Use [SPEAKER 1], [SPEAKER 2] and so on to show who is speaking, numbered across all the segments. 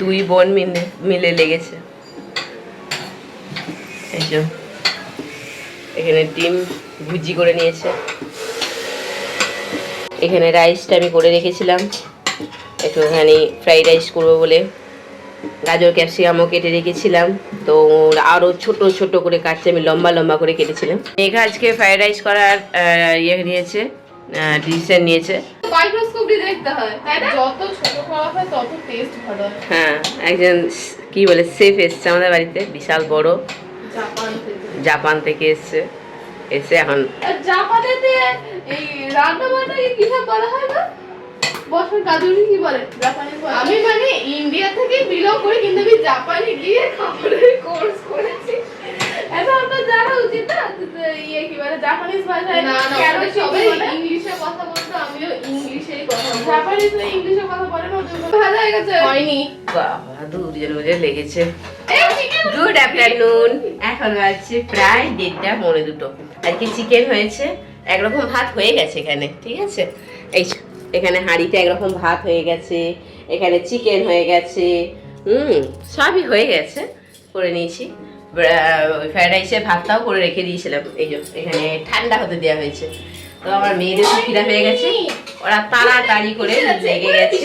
[SPEAKER 1] দুই বোন মিলে মিলে লেগেছে। এখানে ডিম ভুজি করে নিয়েছে। এখানে রাইসটা আমি করে রেখেছিলাম। একটুখানি ফ্রাইড রাইস করব বলে গাজর, ক্যাপসিকামও কেটে রেখেছিলাম। তো আরও ছোট ছোট করে কাটছে, আমি লম্বা লম্বা করে কেটেছিলাম। মেঘা আজকে ফ্রাইড রাইস করার ইয়ে নিয়েছে। ডিসিশন নিয়েছে।
[SPEAKER 2] মাইক্রোস্কোপ দিয়ে দেখতে হয় তাই না? যত ছোট করা হয় তত টেস্ট ভালো হয়।
[SPEAKER 1] হ্যাঁ একজন কি বলে সেফ এসছে আমাদের বাড়িতে বিশাল বড়।
[SPEAKER 2] জাপান থেকে।
[SPEAKER 1] জাপান থেকে এসছে এসে এখন
[SPEAKER 2] জাপানেতে এই রান্না বান্নাকে কি বলা হয় না? বসন কাজুরি কি বলে? জাপানি আমি মানে ইন্ডিয়া থেকে বিলং করি কিন্তু আমি জাপানে গিয়ে খাবারের কোর্স করেছি। জাপানিজ ভাষায়
[SPEAKER 3] না, না,
[SPEAKER 2] কেন
[SPEAKER 3] ওখানে
[SPEAKER 2] সবাই
[SPEAKER 3] সবাই
[SPEAKER 2] ইংলিশে কথা বলতো আমিও ইংলিশেই কথা জাপানিজ ইংলিশে কথা বলে না ভালো হয়ে গেছে। হয়নি।
[SPEAKER 1] বাবা দুজন বুঝে লেগেছে। গুড আফটারনুন এখন বাজছে প্রায় দেড়টা দুটো। আজকে চিকেন হয়েছে একরকম ভাত হয়ে গেছে এখানে ঠিক আছে? এই এখানে হাঁড়িতে একরকম ভাত হয়ে গেছে এখানে চিকেন হয়ে গেছে হুম সবই হয়ে গেছে করে নিয়েছি। ফ্রাইড রাইসের ভাতটাও করে রেখে দিয়েছিলাম। এই যে এখানে ঠান্ডা হতে দেওয়া হয়েছে। তো আমার মেয়েদের তো খিদা হয়ে গেছে। ওরা তাড়াতাড়ি করে লেগে গেছে।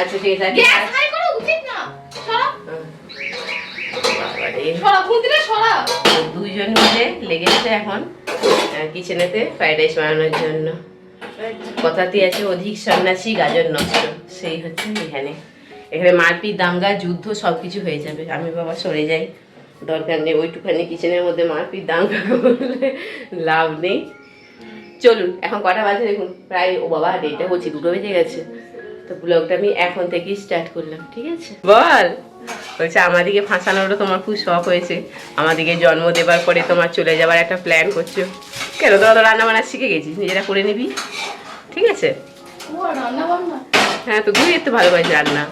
[SPEAKER 1] আচ্ছা ঠিক আছে দুইজন মিলে লেগেছে এখন কিচেনেতে ফ্রাইড রাইস বানানোর জন্য। কথাতেই আছে, অধিক সন্ন্যাসী গাজর নষ্ট। সেই হচ্ছে এখানে। এখানে মারপিট, দাঙ্গা, যুদ্ধ সব কিছু হয়ে যাবে। আমি বাবা সরে যাই। দরকার নেই, ওইটুখানি কিচেনের মধ্যে মারপিট, দাঙ্গা করলে লাভ নেই। চলুন, এখন কটা বাজে দেখুন। প্রায়, ও বাবা, দেড়টা হচ্ছে দুটো বেজে গেছে। তো ব্লগটা আমি এখন থেকেই স্টার্ট করলাম, ঠিক আছে? বল! বলছে আমাদিকে ফাঁসানোরও তোমার খুব শখ হয়েছে। আমাদিকে জন্ম দেবার পরে তোমার চলে যাবার একটা প্ল্যান করছ। কেন? তোরা তো রান্না বান্না শিখে গেছিস নিজেরা করে নিবি। ঠিক আছে? হ্যাঁ তো তুই একটু ভালোবাসিস রান্না।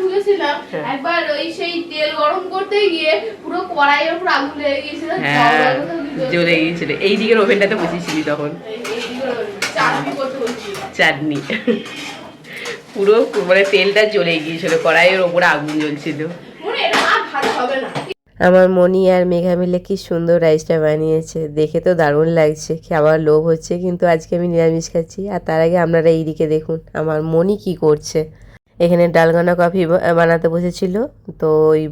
[SPEAKER 2] ঢুকেছিলাম
[SPEAKER 1] হ্যাঁ।
[SPEAKER 2] একবার ওই সেই তেল গরম করতে গিয়ে পুরো কড়াইয়ের উপর আগুন লেগে গিয়েছিল
[SPEAKER 1] হ্যাঁ। জ্বলে গিয়েছিল। এই দিকের ওভেনটাতে বসেছিলি তখন।
[SPEAKER 2] চাটনি।
[SPEAKER 1] পুরো মানে তেলটা জ্বলে গিয়েছিল, কড়াইয়ের ওপরে আগুন জ্বলছিল। আমার মনি আর মেঘা মিলে কি সুন্দর রাইসটা বানিয়েছে, দেখে তো দারুণ লাগছে খাবার লোভ হচ্ছে, কিন্তু আজকে আমি নিরামিষ খাচ্ছি, আর তার আগে আপনারা এইদিকে দেখুন, আমার মনি কি করছে। এখানে ডালগানা কফি বানাতে বসেছিল। তো ওই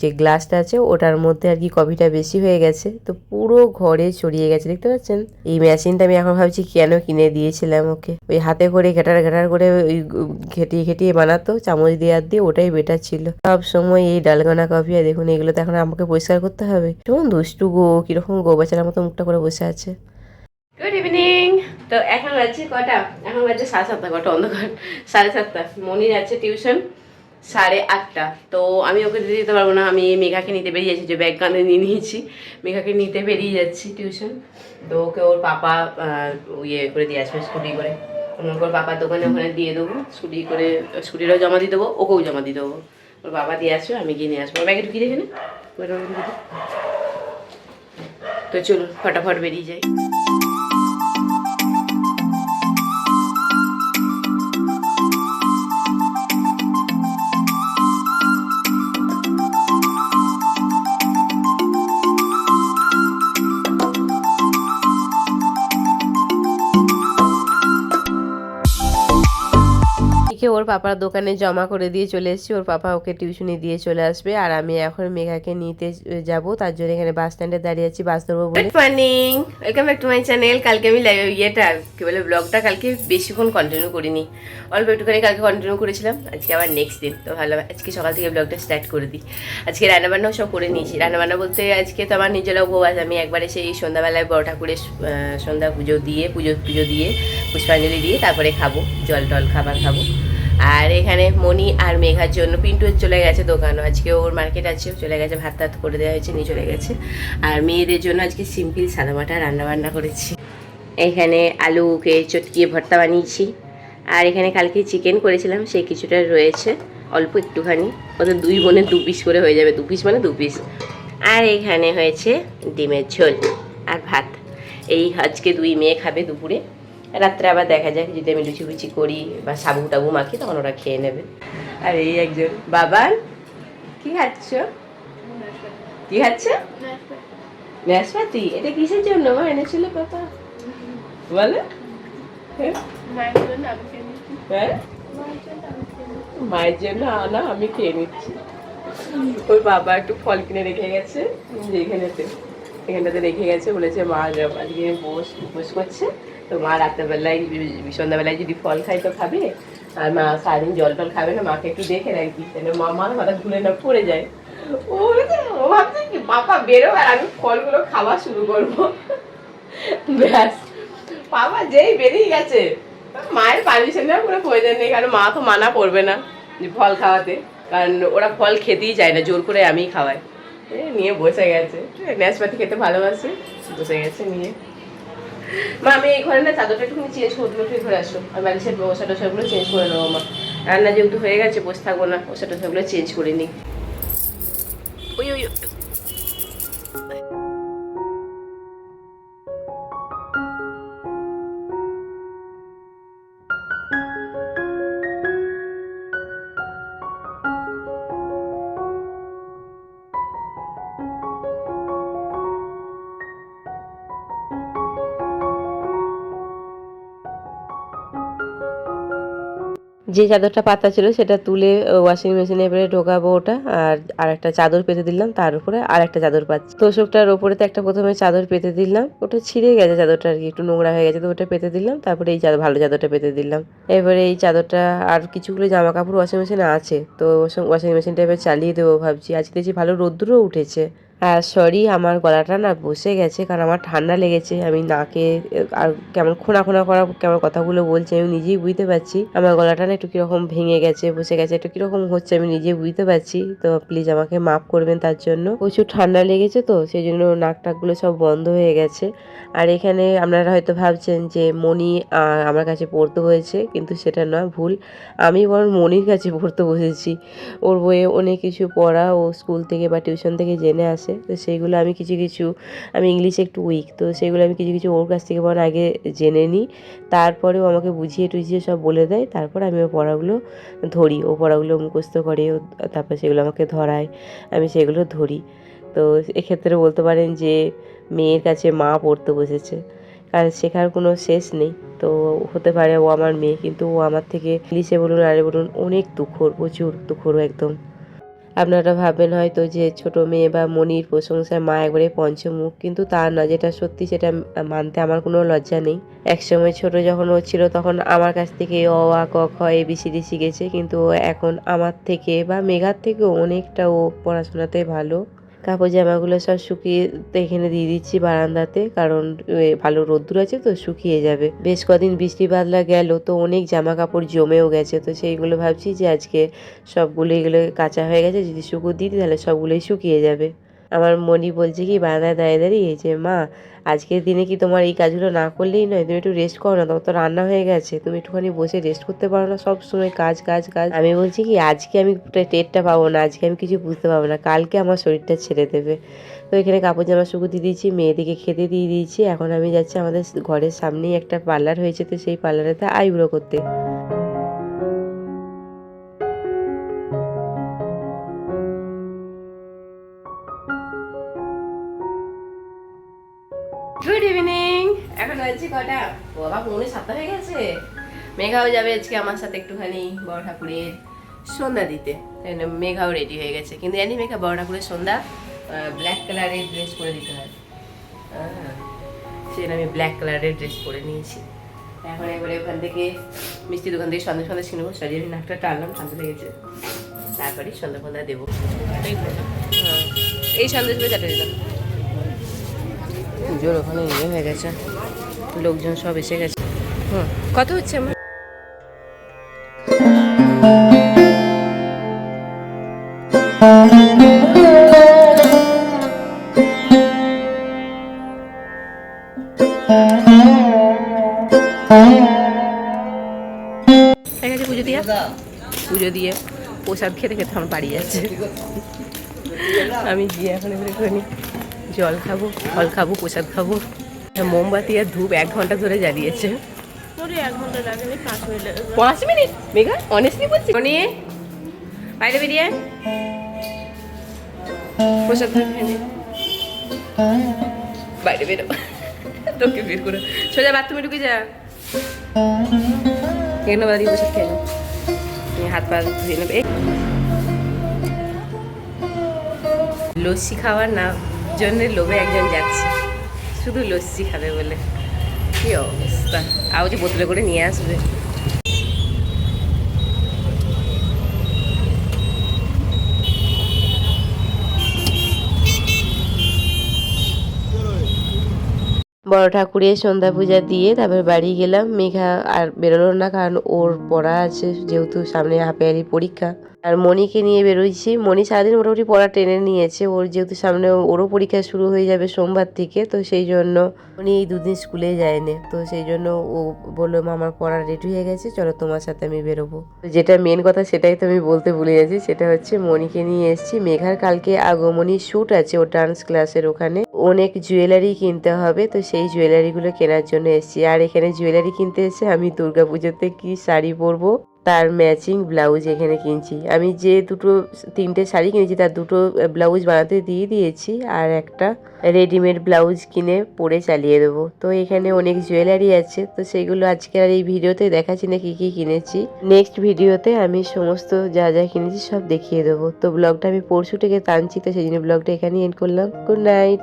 [SPEAKER 1] যে গ্লাসটা আছে, ওটার মধ্যে আর কি কফিটা বেশি হয়ে গেছে। তো পুরো ঘরে ছড়িয়ে গেছে, দেখতে পাচ্ছেন? এই মেশিনটা আমি এখন ভাবছি কেন কিনে দিয়েছিলাম ওকে। ওই হাতে করে ঘেটার ঘেটার করে ওই ঘেটিয়ে ঘেটিয়ে বানাতো, চামচ দিয়ে আর দিয়ে ওটাই বেটার ছিল। সব সময় এই ডালগনা কফি আর দেখুন, এগুলো তো এখন আমাকে পরিষ্কার করতে হবে। কেমন দুষ্টু গো, কীরকম গো বাচ্চার মতো মুখটা করে বসে আছে। গুড ইভিনিং তো এখন বাজছে কটা? এখন বাজছে সাড়ে সাতটা, কটা অন্ধকার? সাড়ে সাতটা। মনি যাচ্ছে টিউশন সাড়ে আটটা। তো আমি ওকে দিতে যেতে পারব না। আমি মেঘাকে নিতে বেরিয়ে যাচ্ছি যে ব্যাগ কাঁধে নিয়ে নিয়েছি। মেঘাকে নিতে বেরিয়ে যাচ্ছি টিউশন। তো ওকে ওর পাপা ইয়ে করে দিয়ে আসবে স্কুটি করে। ওর পাপার দোকানে ওখানে দিয়ে দেবো। স্কুটি করে, স্কুটিরও জমা দিয়ে দেবো, ওকেও জমা দিয়ে দেবো। ওর বাবা দিয়ে আসবে, আমি গিয়ে নিয়ে আসব। ওর ব্যাগে ঢুকিয়ে দেখে না। তো চলুন, ফটাফট বেরিয়ে যাই। ওর পাপার দোকানে জমা করে দিয়ে চলে এসেছি। ওর পাপা ওকে টিউশনি দিয়ে চলে আসবে। আর আমি এখন মেঘাকে নিতে যাব। তার জন্য এখানে বাস স্ট্যান্ডে দাঁড়িয়ে আছি। বাস ধরবো বলে। Morning welcome back to my channel কালকে আমি ইয়েটা, কি বলে ব্লগটা কালকে বেশিক্ষণ কন্টিনিউ করিনি। অল্প একটুখানি কালকে কন্টিনিউ করেছিলাম। আজকে আবার নেক্সট দিন। তো ভালো আজকে সকাল থেকে ব্লগটা স্টার্ট করে দিই। আজকে রান্নাবান্নাও সব করে নিয়েছি। রান্নাবান্না বলতে আজকে তো আমার নিজেরা উপবাস। আমি একবারে সেই সন্ধ্যাবেলায় বড় ঠাকুরের সন্ধ্যা পুজো দিয়ে, পুজো পুজো দিয়ে, পুষ্পাঞ্জলি দিয়ে তারপরে খাব। জল টল খাবার খাব। আর এখানে মনি আর মেঘার জন্য পিন্টু চলে গেছে দোকানও আজকে ওর মার্কেট আছে চলে গেছে, ভাত টাত করে দেওয়া হয়েছে, নিয়ে চলে গেছে। আর মেয়েদের জন্য আজকে সিম্পল সাদা সাদামাটা রান্না বান্না করেছি। এখানে আলুকে চটকিয়ে ভর্তা বানিয়েছি। আর এখানে কালকে চিকেন করেছিলাম, সেই কিছুটা রয়েছে, অল্প একটুখানি। ওদের দুই বোনের দু পিস করে হয়ে যাবে, দু পিস মানে দু পিস আর এখানে হয়েছে ডিমের ঝোল আর ভাত।
[SPEAKER 4] এই আজকে দুই মেয়ে খাবে দুপুরে। রাত্রে আবার দেখা যাক, যদি আমি লুচি ফুচি করি বা সাবু টাবু মাখি, তখন ওরা খেয়ে নেবে। আর এই একজন বাবার কি খাচ্ছ? কি খাচ্ছ? নাশপাতি। এটা কিসের জন্য? মা এনেছিল পাপা। বলো। হ্যাঁ? হ্যাঁ?
[SPEAKER 1] মায়ের জন্য
[SPEAKER 4] আনা, আমি খেয়ে নিচ্ছি। ওর বাবা একটু ফল কিনে রেখে গেছে যেখানেতে এখানটাতে রেখে গেছে, বলেছে, মা আজকে বস উপোস করছে। তো মা রাত্রেবেলায় সন্ধ্যাবেলায় যদি ফল খাই তো খাবে। আর মা সারাদিন জল টল খাবে না, মাকে একটু দেখে রাখবি কেন, মা মার মাথা ঘুরে না পড়ে যায়। ও বলেছে, ও ভাবছে কি, বাবা, বেরো আর আমি ফলগুলো খাওয়া শুরু করব। ব্যাস, বাবা যেই বেরিয়ে গেছে, মায়ের পারমিশনের কোনো প্রয়োজন নেই, কারণ মা তো মানা করবে না যে ফল খাওয়াতে। কারণ ওরা ফল খেতেই চায় না, জোর করে আমি খাওয়াই। নিয়ে বসে গেছে। ন্যাশপাতি খেতে ভালোবাসে, বসে গেছে নিয়ে। মা, আমি এই ঘরে না চাদরটা একটুখানি চেঞ্জ করে দেবো একটু ঘরে আসো। আর বালিশের ওষা টোষাগুলো চেঞ্জ করে নেব, মা। রান্না যেহেতু হয়ে গেছে, বসে থাকব না ওষা টোষাগুলো চেঞ্জ করে নিই। ওই ওই যে চাদরটা পাতা ছিল সেটা তুলে ওয়াশিং মেশিনে এবারে ঢোকাবো ওটা, আর আর একটা চাদর পেতে দিলাম, তার উপরে আর একটা চাদর পাচ্ছি। তোষকটার ওপরে তো একটা প্রথমে চাদর পেতে দিলাম, ওটা ছিঁড়ে গেছে চাদরটা আর কি, একটু নোংরা হয়ে গেছে, তো ওটা পেতে দিলাম, তারপরে এই চাদর, ভালো চাদরটা পেতে দিলাম। এবারে এই চাদরটা, আর কিছুগুলো জামা কাপড় ওয়াশিং মেশিনে আছে, তো ওয়াশিং মেশিনটা এবার চালিয়ে দেবো ভাবছি, আজকে দেখছি ভালো রোদ্দুরও উঠেছে। সরি আমার গলাটা না বসে গেছে, কারণ আমার ঠান্ডা লেগেছে। আমি নাকে আর কেমন খোনা খোনা করা, কেমন কথাগুলো বলছি, আমি নিজেই বুঝতে পারছি। আমার গলাটা না একটু কীরকম ভেঙে গেছে, বসে গেছে, একটু কীরকম হচ্ছে, আমি নিজে বুঝতে পারছি। তো প্লিজ আমাকে মাফ করবেন তার জন্য। প্রচুর ঠান্ডা লেগেছে তো, সেই জন্য নাক টাকগুলো সব বন্ধ হয়ে গেছে। আর এখানে আপনারা হয়তো ভাবছেন যে, মণি আমার কাছে পড়তে হয়েছে, কিন্তু সেটা নয় ভুল। আমি বরং মনির কাছে পড়তে বসেছি। ওর বইয়ে অনেক কিছু পড়া, ও স্কুল থেকে বা টিউশন থেকে জেনে আসে। তো সেইগুলো আমি কিছু কিছু, আমি ইংলিশে একটু উইক তো সেগুলো আমি কিছু কিছু ওর কাছ থেকে বরং আগে জেনে নিই। তারপরেও আমাকে বুঝিয়ে টুঝিয়ে সব বলে দেয়। তারপর আমি ওর পড়াগুলো ধরি। ও পড়াগুলো মুখস্থ করে তারপর সেগুলো আমাকে ধরায়। আমি সেগুলো ধরি। তো এক্ষেত্রে বলতে পারেন যে মেয়ের কাছে মা পড়তে বসেছে। কারণ শেখার কোনো শেষ নেই। তো হতে পারে ও আমার মেয়ে, কিন্তু ও আমার থেকে ইংলিশে বলুন, আরে বলুন, অনেক দুঃখর প্রচুর দুঃখর একদম। আপনারা ভাবেন হয়তো যে ছোট মেয়ে বা মনির প্রশংসায় মা একবারে পঞ্চমুখ, কিন্তু তা না, যেটা সত্যি সেটা মানতে আমার কোনো লজ্জা নেই। একসময় ছোট যখন ও ছিল তখন আমার কাছ থেকে অ, আ, ক, খ, এ, বি, সি, ডি শিখেছে, কিন্তু এখন আমার থেকে বা মেঘার থেকে অনেকটা ও পড়াশোনাতে ভালো। কাপড় জামাগুলো সব শুকিয়ে এখানে দিয়ে দিচ্ছি বারান্দাতে, কারণ ভালো রোদ্দুর আছে তো শুকিয়ে যাবে। বেশ কদিন বৃষ্টি বাদলা গেল, তো অনেক জামা কাপড় জমেও গেছে, তো সেইগুলো ভাবছি যে আজকে সবগুলো এগুলো কাঁচা হয়ে গেছে, যদি শুকো দিই তাহলে সবগুলোই শুকিয়ে যাবে। আমার মনি বলছে কি বারান্দায় দাঁড়িয়ে দাঁড়িয়ে যে মা, আজকের দিনে কি তোমার এই কাজগুলো না করলেই নয়? তুমি একটু রেস্ট করো না, তোমার তো রান্না হয়ে গেছে, তুমি একটুখানি বসে রেস্ট করতে পারো না, সব সময় কাজ কাজ কাজ। আমি বলছি কি, আজকে আমি টেরটা পাবো না, আজকে আমি কিছু বুঝতে পারব না, কালকে আমার শরীরটা ছেড়ে দেবে। তো এখানে কাপড় জামা শুকো দিয়ে দিয়েছি, মেয়েদিকে খেতে দিয়ে দিয়েছি, এখন আমি যাচ্ছি আমাদের ঘরের সামনেই একটা পার্লার হয়েছে তো সেই পার্লারেতে আইব্রো করতে। বাবা পৌনে সাতটা হয়ে গেছে? মেঘাও যাবে আজকে আমার সাথে একটুখানি বড় ঠাকুরের সন্ধ্যা দিতে। মেঘাও রেডি হয়ে গেছে। কিন্তু জানি মেঘা বড় ঠাকুরের সন্ধ্যা ব্ল্যাক কালারের ড্রেস পরে দিতে হয়। সেজন্য আমি ব্ল্যাক কালারের ড্রেস পরে নিয়েছি। এখন এবারে ওখান থেকে মিষ্টি দোকান থেকে সন্ধ্যে সন্ধ্যা কিনবো সাজিয়ে আমি নাকটা টানলাম ঠান্ডা লেগেছে তারপরে সন্ধ্যা ফন্ধ্যা দেবো। এই সন্ধ্যে শুধু দিলাম। পুজোর ওখানে ইয়ে হয়ে গেছে। লোকজন সব এসে গেছে। হুম, কত হচ্ছে আমার? পুজো দিয়ে। পুজো দিয়ে প্রসাদ খেতে খেতে আমার বাড়ি যাচ্ছে। আমি গিয়ে এখন এবারে জল খাব, ফল খাব, প্রসাদ খাব। মোমবাতি আর ধূপ এক ঘণ্টা ধরে জ্বালিয়েছে।
[SPEAKER 1] পাঁচ মিনিট
[SPEAKER 4] মেঘা অনেস্টলি বলছি। মনি বাইরে বেরিয়ে। প্রসাদ। বাইরে বেরো। তোকে বের করে। সোজা বাথরুমে ঢুকে যা। এখানে বাড়ি প্রসাদ খেয়ে হাত পা ধুয়ে নেবে লস্যি খাওয়ার না জন্য লোভে একজন যাচ্ছে। শুধু লস্যি খাবে বলে। কি অবস্থা? আও যে বোতলে করে নিয়ে আসবে। বড় ঠাকুরের সন্ধ্যা পূজা দিয়ে তারপর বাড়ি গেলাম। মেঘা আর বেরোলো না কারণ ওর পড়া আছে যেহেতু সামনে হাফেয়ারি পরীক্ষা। আর মণিকে নিয়ে বেরোইছি। মণি সারাদিন মোটামুটি পড়া টেনে নিয়েছে। ওর যেহেতু সামনে ওরও পরীক্ষা শুরু হয়ে যাবে সোমবার থেকে তো সেই জন্য উনি এই দুদিন স্কুলে যায়নি। তো সেই জন্য ও বলল আমার পড়া রেডি হয়ে গেছে চলো তোমার সাথে আমি বেরোবো। যেটা মেন কথা সেটাই তো আমি বলতে ভুলে গেছি। সেটা হচ্ছে মণিকে নিয়ে এসেছি। মেঘার কালকে আগমনী শ্যুট আছে ও ডান্স ক্লাসের ওখানে। অনেক জুয়েলারি কিনতে হবে, তো সেই জুয়েলারিগুলো কেনার জন্য এসেছি। আর এখানে জুয়েলারি কিনতে এসে আমি দুর্গাপুজোতে কি শাড়ি পরবো? তার ম্যাচিং ব্লাউজ এখানে কিনছি। আমি যে দুটো, তিনটে শাড়ি কিনেছি, তার দুটো ব্লাউজ বানাতে দিয়ে দিয়েছি, আর একটা রেডিমেড ব্লাউজ কিনে পরে চালিয়ে দেবো। তো এখানে অনেক জুয়েলারি আছে, তো সেগুলো আজকে আর এই ভিডিওতে দেখাচ্ছি না কি কি কিনেছি। নেক্সট ভিডিওতে আমি সমস্ত যা যা কিনেছি সব দেখিয়ে দেবো। তো ব্লগটা আমি পরশু থেকে টানছি, তো সেই জন্য ব্লগটা এখানেই এন্ড করলাম। Good night